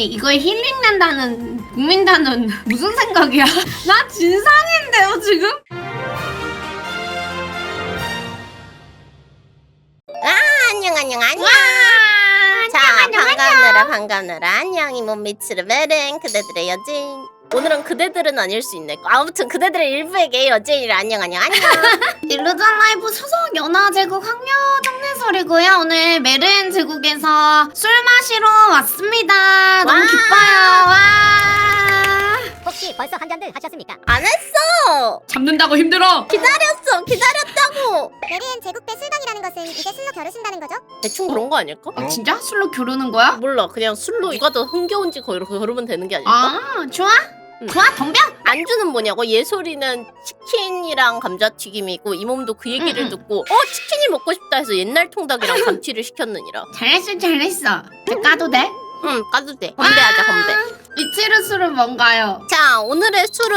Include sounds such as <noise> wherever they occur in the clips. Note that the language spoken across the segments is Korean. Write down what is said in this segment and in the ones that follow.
아니 이거에 힐링된다는 국민단은 <laughs> 무슨 생각이야? <laughs> 나 진상인데요 지금? 안녕 안녕 안녕. 와자 반갑느라 반갑느라 안녕 이몸 미츠르 베른 그대들의 여진. 오늘은 그대들은 아닐 수 있네. 아무튼 그대들의 일부에게 여진이라 안녕 안녕 안녕. <laughs> 일루전 라이브 소속 연화 제국 학녀 정 례설이고요. 오늘 메른 제국에서 술 마시러 왔습니다. 너무 와. 기뻐요. 와. 혹시 벌써 한 잔들 하셨습니까? 안 했어. 잡는다고 힘들어. 기다렸어 기다렸다고. 메리엔 제국배 술방이라는 것은 이제 술로 겨루신다는 거죠? 대충 그런 거 아닐까? 아, 진짜 술로 겨루는 거야? 몰라 그냥 술로 누가 더 흥겨운지 거기로 걸으면 되는 게 아닐까? 아 좋아. 응. 좋아 덤벼. 안주는 뭐냐고 예솔이는 치킨이랑 감자튀김이 있고 이 몸도 그 얘기를 응, 응. 듣고 어 치킨이 먹고 싶다 해서 옛날 통닭이랑 감튀를 시켰느니라 잘했어 잘했어. 까도 돼? 응 까도 돼 건배하자 건배 미치르 술은 뭔가요? 자 오늘의 술은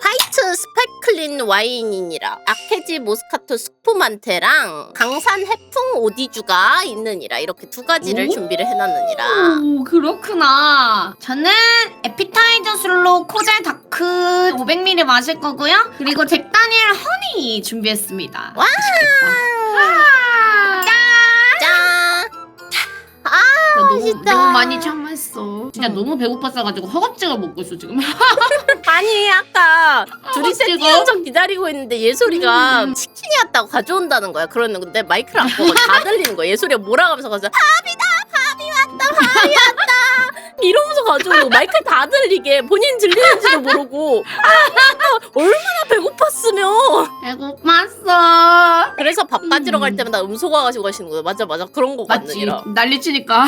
화이트 스파클린 와인이니라 아케지 모스카토 스푸만테랑 강산 해풍 오디주가 있느니라 이렇게 두 가지를 오. 준비를 해놨느니라 오 그렇구나. 저는 에피타이저 술로 코젤 다크 500ml 마실 거고요. 그리고 잭 다니엘 허니 준비했습니다. 와. 와. 짠 나 너무, 맛있다. 너무 많이 참았어. 진짜 너무 배고팠어가지고 허겁지겁 먹고 있어 지금. <laughs> 아니 아까 둘이 어찌고? 세팅한척 기다리고 있는데 예솔이가 음. 치킨이 왔다고 가져온다는 거야 그러는데 마이크를 안 끄고 다 들리는 거야 예솔이가 몰아가면서 가서 밥이다 밥이 왔다 밥이 왔다 이러면서 가져오고 마이크 다 들리게 본인 들리는지도 모르고 얼마나 배고팠으면 배고팠어. 그래서 밥 가지러 갈 음. 때마다 음소거 가지고 가시는 거야 맞아 맞아 그런 거 맞지? 같느니라 난리치니까.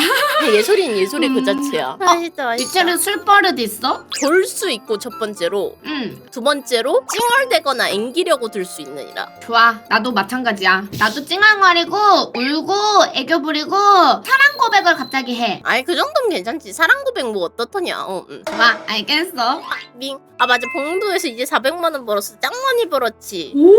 예솔이는 예솔이 그 음. 자체야 맛있다 미첼은 술 버릇 있어? 돌 수 있고 첫 번째로 응. 두 번째로 찡얼대거나 앵기려고 들 수 있느니라 좋아. 나도 마찬가지야. 나도 찡얼거리고 울고 애교 부리고 사랑 고백을 갑자기 해. 아이 그 정도면 괜찮지 사랑 고백 뭐 어떻더냐 어, 응. 좋아. 알겠어. 밍. 아 맞아 봉도에서 이제 400만 원 벌었어 짱 많이 벌었지 오.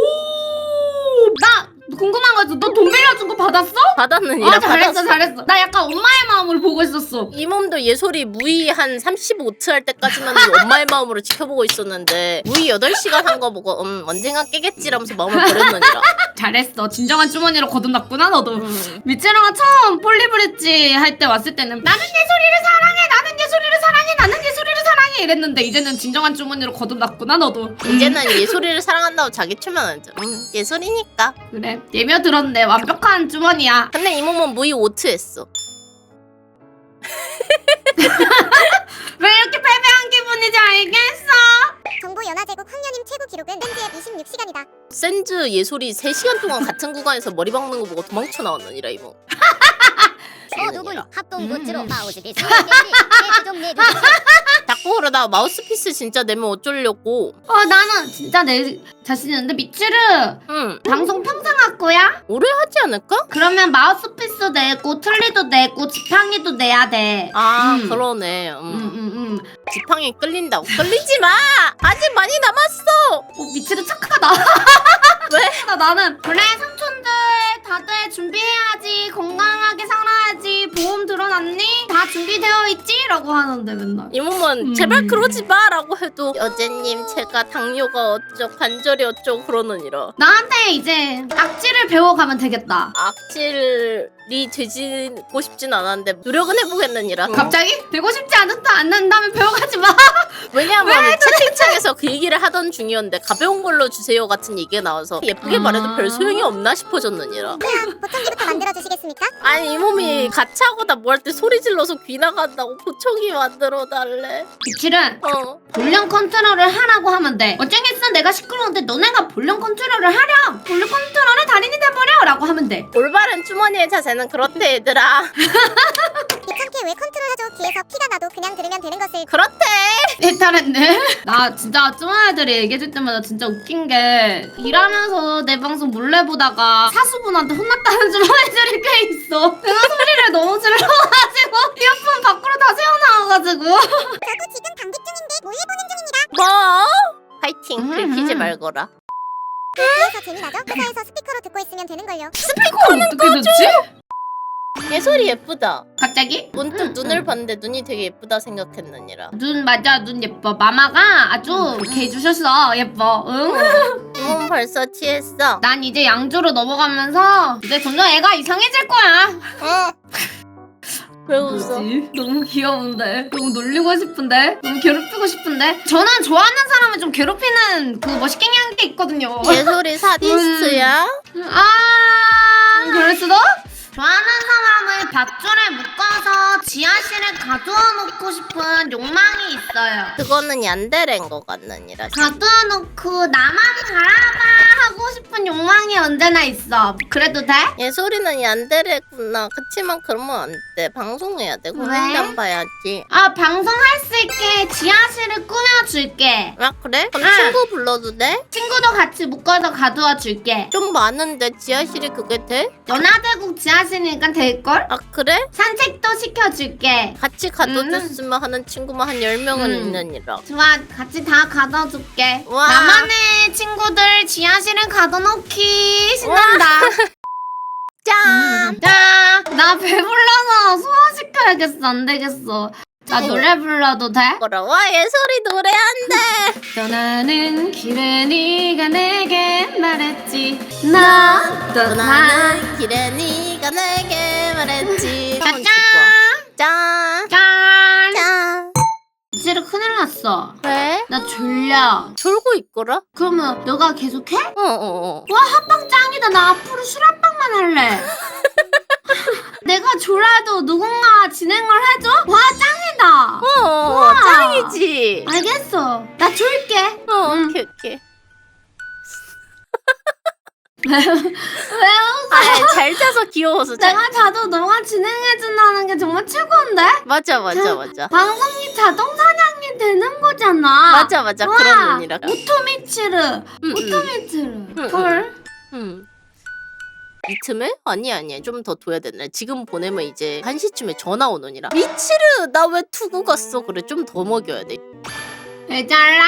나 궁금한 거 있어. 너 돈 빌려준 거 받았어? 받았느니라 아 잘했어. 잘했어. 나 약간 엄마의 마음으로 보고 있었어. 이 몸도 예솔이 무이 한 35트 할 때까지만 해도 엄마의 마음으로 지켜보고 있었는데 무이 8시간 한 거 보고 음 언젠가 깨겠지라면서 마음을 버렸느니라 <laughs> 잘했어. 진정한 주머니로 거듭났구나 너도. 음. 미츠루가 처음 폴리브릿지 할 때 왔을 때는 나는 예솔이를 사랑해. 나는 예솔이를 사랑해. 나는 이랬는데 이제는 진정한 주머니로 거듭났구나 너도. 이제는 예솔이를 사랑한다고 자기 최면하죠 음 예솔이니까 그래. 예며 들었네. 완벽한 주머니야. 근데 이 몸은 무이 5트 했어 왜 이렇게 패배한 기분인지 알겠어? 정보 연화제국 황녀님 최고 기록은 렌즈앱 26시간이다. 센즈 예솔이 3시간 동안 같은 구간에서 머리 박는 거 보고 도망쳐 나왔느니라 이모 모두분 합동 음. 굿즈로 마우스 비스 게임 좀 내주십시오. 자꾸 그러다 마우스피스 진짜 내면 어쩌려고 어 나는 진짜 내 자신 있는데 미츠루 응 방송 평생 할 거야? 오래 하지 않을까? 그러면 마우스피스 내고 틀리도 내고 지팡이도 내야 돼. 아 음. 그러네 음. 응응응. 지팡이 끌린다고 끌리지 마 아직 많이 남았어 어, 미치도 착하다. <laughs> 왜? 나 나는 그래 삼촌들 다들 준비해야지 건강 준비되어 있지?라고 하는데 맨날. 이 몸은 음. 제발 그러지 마라고 해도 여제님 제가 당뇨가 어쩌 관절이 어쩌고 그러느니라 나한테 이제 악질을 배워가면 되겠다. 악질 이 되지고 싶진 않았는데 노력은 해보겠느니라 갑자기 되고 싶지 않다 않는다면 배워가지 마. <laughs> 왜냐면 채팅창에서 그 얘기를 하던 중이었는데 가벼운 걸로 주세요 같은 얘기가 나와서 예쁘게 아. 말해도 별 소용이 없나 싶어졌느니라 그럼 보청기부터 만들어 주시겠습니까? 아니 이 몸이 가차하고다 뭐 할 때 소리 질러서 귀 나간다고 보청기 만들어 달래 미칠은 어 볼륨 컨트롤을 하라고 하면 돼. 어쩌겠어 내가 시끄러운데 너네가 볼륨 컨트롤을 하렴. 볼륨 컨트롤의 달인이 돼버려라고 하면 돼. 올바른 주머니의 자세는 그렇대 얘들아 귀찮게 왜 컨트롤하죠? 귀에서 피가 나도 그냥 들으면 되는 것을 그렇대 해탈했네. 나 진짜 쭈마애들이 얘기해줄 때마다 진짜 웃긴 게 일하면서 내 방송 몰래 보다가 사수분한테 혼났다는 쭈마애들이 꽤 있어. 내가 소리를 너무 질러가지고 이어폰 밖으로 다 새어나와가지고. 저도 지금 감기 중인데 몰래 보는 중입니다. 뭐? 파이팅 음, 들키지 음. 말거라 귀에서 재미나죠? 회사에서 스피커로 듣고 있으면 되는 걸요. 스피커 어떻게 듣지? 예솔이 예쁘다. 갑자기? 문득 응, 눈을 응. 봤는데 눈이 되게 예쁘다 생각했느니라. 눈 맞아 눈 예뻐 마마가 아주 이렇게 해주셨어 예뻐 응? <laughs> 이몸 벌써 취했어. 난 이제 양주로 넘어가면서 이제 점점 애가 이상해질 거야 응. 왜 웃어? 뭐지? 너무 귀여운데 너무 놀리고 싶은데 너무 괴롭히고 싶은데 저는 좋아하는 사람을 좀 괴롭히는 그 멋있게 한게 있거든요 예솔이 사디스트야? 아 밧줄에 묶어서 지하실에 가두어 놓고 싶은 욕망이 있어요 그거는 얀데레인 것 같느니라. 가두어 놓고 나만 바라봐 하고 싶은 욕망이 언제나 있어 그래도 돼? 예솔이는 얀데레구나. 그치만 그러면 안 돼. 방송해야 돼. 공연장 봐야지. 아 방송할 수 있게 지하실을 꾸며줄게 아 그래? 그럼 응. 친구 불러도 돼? 친구도 같이 묶어서 가두어 줄게 좀 많은데 지하실이 그게 돼? 연화대국 지하실이니까 될걸? 아 그래? 산책도 시켜줄게 같이 가둬줬으면 하는 친구만 한 10명은 음. 있느니라. 좋아 같이 다 가둬줄게 와. 나만의 친구들 지하실 에 가둬놓기 신난다 <laughs> 짠! 자, 나 배불러서 소화시켜야겠어 안 되겠어 나 노래 불러도 돼? 부끄러워 예솔이 노래한대. <laughs> 떠나는 길에 네가 내게 말했지 나 떠나 나는 길에 네가 내게 말했지. 짜잔. 짠! 짠 짠! 진짜 큰일 났어 왜? 나 졸려 졸고 있거라? 그러면 너가 계속해? 어어어. 와 합방 짱이다 나 앞으로 술 합방만 할래 <laughs> 내가 졸아도 누군가 진행을 해줘? 와 짱이다 어, 우와. 짱이지. 알겠어 나 졸게 어, 음. 오케이, 오케이. <laughs> 왜 웃어 아, 잘 자서 귀여워서. 잘... 내가 자도 너가 진행해준다는 게 정말 최고인데? 맞아, 맞아, 맞아. 방송이 자동 사냥이 되는 거잖아 맞아, 맞아. 와, 그런 눈이라. 오토미치르 음, 음. 오토미치르 음. 헐 음. 이 틈에? 아니 아니야 좀더 둬야 되네 지금 보내면 이제 1시쯤에 전화 오느니라 미치르 나 왜 투구 갔어 그래 좀 더 먹여야 돼 애잘라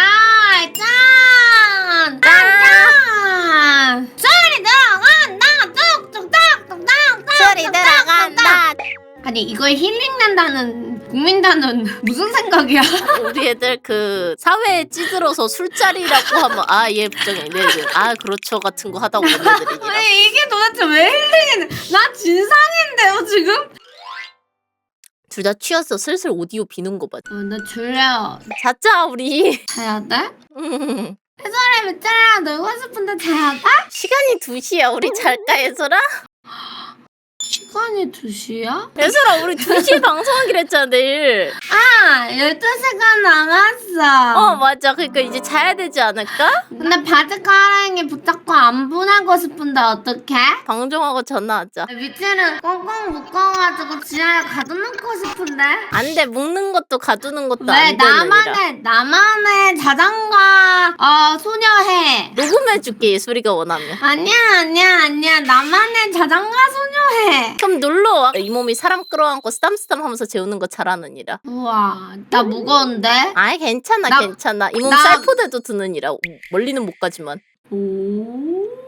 짠! 짠! 소리 들어간다! 뚝뚝딱뚝딱뚝딱 소리 들어간다 아니 이걸 힐링난다는 국민단은 <laughs> 무슨 생각이야? 우리 애들 그 사회에 찌들어서 술자리라고 하면 아 예 부정해 네네 아 그렇죠 같은 거 하다 오는 애들이니라 아니 이게 도대체 왜 힐링이네 나 진상인데요 지금? 둘 다 취해서 슬슬 오디오 비는 거 봐. 어, 나 졸려 자자 우리 자야 돼? 음. 해설이 밑자리랑 놀고 싶은데 자야 돼? 시간이 2시야 우리 잘까 예솔아? 시간이 2시야? 예솔아 우리 2시에 <laughs> 방송하기로 했잖아 내일. 아 12시간 남았어. 어 맞아. 그러니까 이제 자야 되지 않을까? 근데 바지 가랑이 붙잡고 안 보내고 싶은데 어떡해? 방종하고 전화하자. 밑에는 꽁꽁 묶어가지고 지하에 가둬놓고 싶은데? 안돼. 묶는 것도 가두는 것도 왜 안 되느니라 나만의 나만의 자장가 어 소녀해. 녹음해줄게 예솔이가 원하면. 아니야 아니야 아니야. 나만의 자장가 소녀해. 그럼 놀러와 이 몸이 사람 끌어안고 쓰담쓰담 하면서 재우는 거 잘하느니라. 우와 나 무거운데? 아이 괜찮아 나- 괜찮아. 이 몸 나- 쌀포대도 드느니라. 멀리는 못 가지만. 오.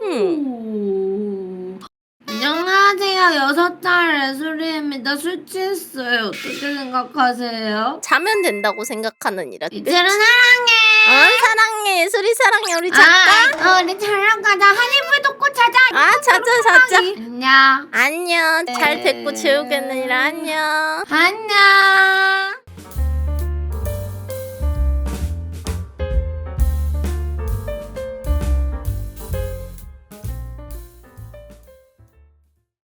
음. 안녕하세요. 여섯 살 예술이입니다. 술 취했어요. 어떻게 생각하세요? 자면 된다고 생각하느니라. 이제는 사랑해 어 사랑해. 예솔이 사랑해 우리 작가. 아, 어, 우리 자러 가자. 한이불 돋고 자자 아. 자자. 자자 안녕. 안녕. 잘 네. 됐고 재우겠느니라. 안녕. 안녕